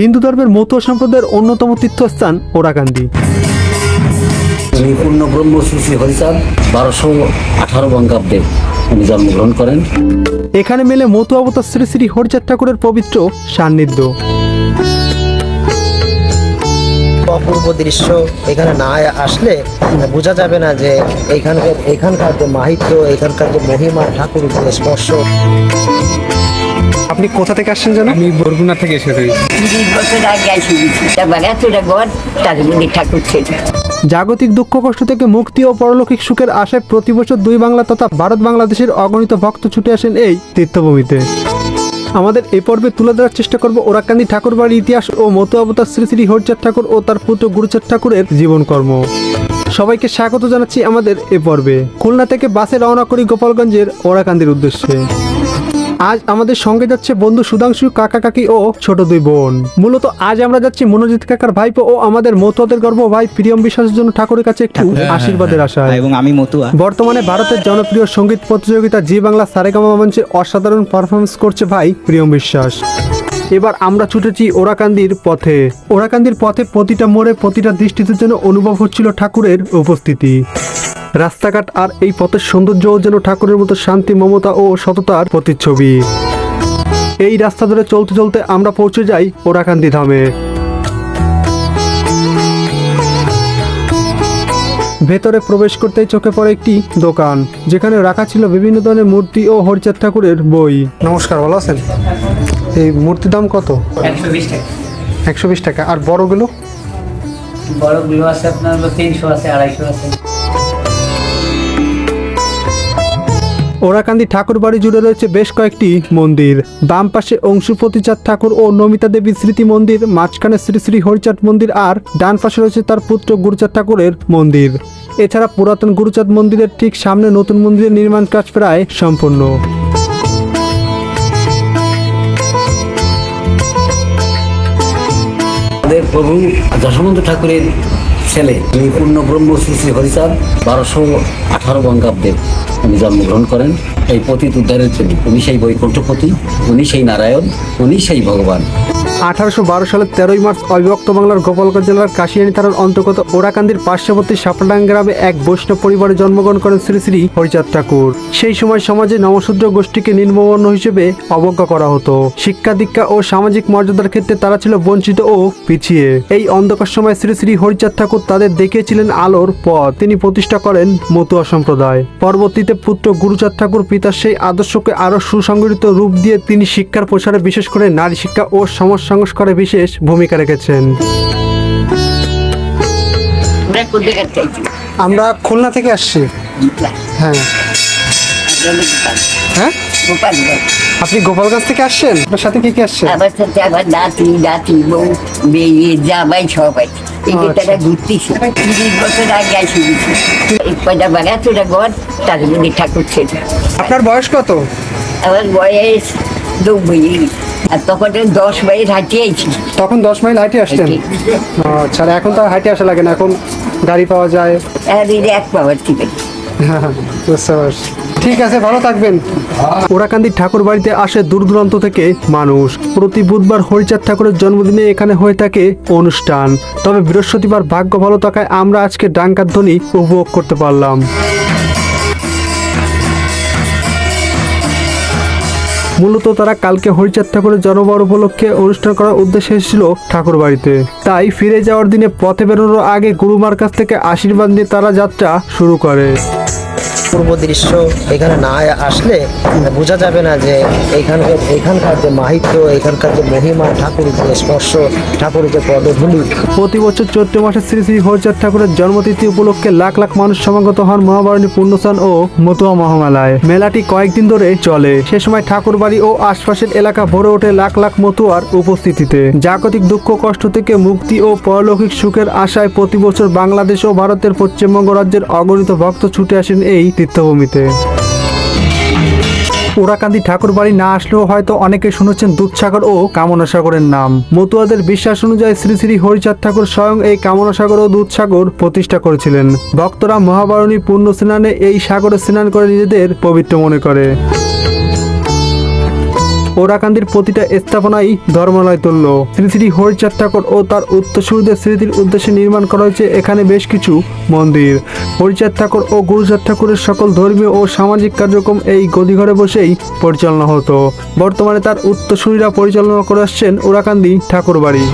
হিন্দু ধর্মের মতুয়া সম্প্রদায়ের অন্যতম তীর্থস্থান ওরাকান্দি। উনি পূর্ণ ব্রহ্ম শ্রী হরিচাঁদ বারোশো আঠারো বঙ্গাব্দে উনি জন্মগ্রহণ করেন। এখানে মেলে মতু অবতার শ্রী শ্রী হরিচাঁদ ঠাকুরের পবিত্র সান্নিধ্য। অপূর্ব দৃশ্য এখানে না আসলে বোঝা যাবে না যে এইখানকার এখানকার যে মাহিত্য এখানকার যে মহিমা ঠাকুর যে স্পর্শ। আপনি কোথা থেকে আসছেন জানো আমি বরগুনা থেকে এসেছি ঠাকুর ছিল। জাগতিক দুঃখ কষ্ট থেকে মুক্তি ও পরলৌকিক সুখের আশায় প্রতি বছর দুই বাংলা তথা ভারত বাংলাদেশের অগণিত ভক্ত ছুটে আসেন এই তীর্থভূমিতে। আমাদের এই পর্বে তুলে ধরার চেষ্টা করব ওরাকান্দি ঠাকুর বাড়ির ইতিহাস ও মতো অবতার শ্রী শ্রী হরিচাঁদ ঠাকুর ও তার পুত্র গুরুচাঁদ ঠাকুরের জীবনকর্ম। সবাইকে স্বাগত জানাচ্ছি আমাদের এ পর্বে। খুলনা থেকে বাসে রওনা করি গোপালগঞ্জের ওরাকান্দির উদ্দেশ্যে। আজ আমাদের সঙ্গে যাচ্ছে বন্ধু সুধাংশু কাকা কাকি ও ছোট দুই বোন। মূলত আজ আমরা যাচ্ছি মনোজিৎ কাকার ভাইপো ও আমাদের মতুয়াদের গর্ব ভাই প্রিয়ম বিশ্বাসের জন্য ঠাকুরের কাছে একটু আশীর্বাদের আশা এবং আমি মতুয়া। বর্তমানে ভারতের জনপ্রিয় সংগীত প্রতিযোগিতা জি বাংলা সারেগামা মঞ্চে অসাধারণ পারফরমেন্স করছে ভাই প্রিয়ম বিশ্বাস। এবার আমরা ছুটেছি ওরাকান্দির পথে। ওরাকান্দির পথে প্রতিটা মোড়ে প্রতিটা দৃষ্টিতে যেন অনুভব হচ্ছিল ঠাকুরের উপস্থিতি। রাস্তাঘাট আর এই পথের সৌন্দর্যও যেন ঠাকুরের মতো শান্তি মমতা ও সততার প্রতিচ্ছবি। এই রাস্তা ধরে চলতে চলতে আমরা পৌঁছে যাই ওরাকান্দি ধামে। ভেতরে প্রবেশ করতেই চোখে পড়ে একটি দোকান যেখানে রাখা ছিল বিভিন্ন ধরনের মূর্তি ও হরিচাঁদ ঠাকুরের বই। নমস্কার ভালো আছেন? এই মূর্তির দাম কত? একশো বিশ টাকা। একশো বিশ টাকা। আর বড়গুলো? বড়গুলো আছে আপনার তিনশো আছে আড়াইশো আছে। ওরাকান্দি ঠাকুর বাড়ি জুড়ে রয়েছে বেশ কয়েকটি মন্দির। বাম পাশে অংশুপতি চাঁদ ঠাকুর ও নমিতা দেবী স্মৃতি মন্দির, মাঝখানে শ্রী শ্রী হরিচাঁদ মন্দির আর ডান পাশে রয়েছে তার পুত্র গুরুচাঁদ ঠাকুরের মন্দির। এছাড়া পুরাতন গুরুচাঁদ মন্দিরের ঠিক সামনে নতুন মন্দিরের নির্মাণ কাজ প্রায় সম্পূর্ণ। প্রভু যশবন্ত ঠাকুরের ছেলে পূর্ণ ব্রহ্ম শ্রী শ্রী হরিচাঁদ, বারোশো আঠারো বঙ্গাব্দে। উনি জন্মগ্রহণ করেন। এই পতিত উদ্ধারের জন্য উনি সেই বৈকুণ্ঠপতি, উনি সেই নারায়ণ, উনি সেই ভগবান। আঠারোশো বারো সালের তেরোই মার্চ অবিভক্ত বাংলার গোপালগঞ্জ জেলার কাশিয়ানি থানার অন্তর্গত ওরাকান্দির পার্শ্ববর্তী সাপডাং গ্রামে এক বৈষ্ণব পরিবারে জন্মগ্রহণ করেন শ্রী শ্রী হরিচাঁদ ঠাকুর। সেই সময় সমাজে নমশূদ্র গোষ্ঠীকে নিম্নবর্ণ হিসেবে অবজ্ঞা করা হতো। শিক্ষা দীক্ষা ও সামাজিক মর্যাদার ক্ষেত্রে তারা ছিল বঞ্চিত ও পিছিয়ে। এই অন্ধকার সময় শ্রী শ্রী হরিচাঁদ ঠাকুর তাদের দেখিয়েছিলেন আলোর পথ। তিনি প্রতিষ্ঠা করেন মতুয়া সম্প্রদায়। পরবর্তীতে পুত্র গুরুচাঁদ ঠাকুর পিতার সেই আদর্শকে আরও সুসংগঠিত রূপ দিয়ে তিনি শিক্ষার প্রসারে বিশেষ করে নারী শিক্ষা ও সমাজ সংস্কারে বিশেষ ভূমিকা রেখেছেন। আমরা খুলনা থেকে আসছি। হ্যাঁ। হ্যাঁ? আপনি গোপালগঞ্জ থেকে আসছেন? আপনার সাথে কি কি আসছে? আমার সাথে আমার নাতি নাতি বউ মেয়ে জামাই সবাই। এই যে আচ্ছা। তারা ঘুরতেছে তিরিশ বছর আগে আসি কয়টা বাগাতোটা ঘর তার মধ্যে ঠাকুর ছিল। আপনার বয়স কত? আমার বয়স নব্বই। আর তখন দশ বাইশ হাঁটিয়েছি তখন দশ মাইল হাইটে আসতেন? আচ্ছা এখন তো হাইটে আসা লাগে না এখন গাড়ি পাওয়া যায়। আর এক পাওয়ার হ্যাঁ, ঠিক আছে ভালো থাকবেন। ওরাকান্দি ঠাকুর বাড়িতে আসে দূর দূরান্ত থেকে মানুষ। প্রতি বুধবার হরিচাঁদ ঠাকুরের জন্মদিনে এখানে হয়ে থাকে অনুষ্ঠান। তবে বৃহস্পতিবার ভাগ্য ভালো থাকায় আমরা আজকে ডাঙ্কার ধ্বনি উপভোগ করতে পারলাম। মূলত তারা কালকে হরিচাঁদ ঠাকুরের জন্মবার উপলক্ষে অনুষ্ঠান করার উদ্দেশ্যে এসেছিল ঠাকুর বাড়িতে। তাই ফিরে যাওয়ার দিনে পথে বেরোনোর আগে গুরুমার কাছ থেকে আশীর্বাদ নিয়ে তারা যাত্রা শুরু করে। পূর্ব দৃশ্য এখানে না আসলে বোঝা যাবে না যে এইখানকার এখানকার যে মাহিত্য, এখানকার যে মহিমা ঠাকুর যে স্পর্শ, ঠাকুরের যে পদধূলি। প্রতি বছর চৈত্র মাসে শ্রী শ্রী হরিচাঁদ ঠাকুরের জন্মতিথি উপলক্ষে লাখ লাখ মানুষ সমাগত হন মহাবারণী পূর্ণস্থান ও মতুয়া মহামেলায়। মেলাটি কয়েকদিন ধরে চলে। সে সময় ঠাকুর বাড়ি ও আশপাশের এলাকা ভরে ওঠে লাখ লাখ মতুয়ার উপস্থিতিতে। জাগতিক দুঃখ কষ্ট থেকে মুক্তি ও পরলৌকিক সুখের আশায় প্রতি বছর বাংলাদেশ ও ভারতের পশ্চিমবঙ্গ রাজ্যের অগণিত ভক্ত ছুটে আসেন এই তীর্থভূমিতে। ওরাকান্দি ঠাকুর বাড়ি না আসলেও হয়তো অনেকে শুনেছেন দুধসাগর ও কামনা সাগরের নাম। মতুয়াদের বিশ্বাস অনুযায়ী শ্রী শ্রী হরিচাঁদ ঠাকুর স্বয়ং এই কামনা সাগর ও দুধসাগর প্রতিষ্ঠা করেছিলেন। ভক্তরা মহাবারণী পূর্ণ স্নানে এই সাগরে স্নান করে নিজেদের পবিত্র মনে করে। ওরাকান্দির প্রতিটা স্থাপনাই ধর্মালয় তুল্য। শ্রী শ্রী হরিচাঁদ ঠাকুর ও তার উত্তরসূরিদের স্মৃতির উদ্দেশ্যে নির্মাণ করা হয়েছে এখানে বেশ কিছু মন্দির। হরিচাঁদ ঠাকুর ও গুরুচাঁদ ঠাকুরের সকল ধর্মীয় ও সামাজিক কার্যক্রম এই গদিঘরে বসেই পরিচালনা হতো। বর্তমানে তার উত্তরসূরিরা পরিচালনা করে আসছেন ওরাকান্দি ঠাকুর বাড়ি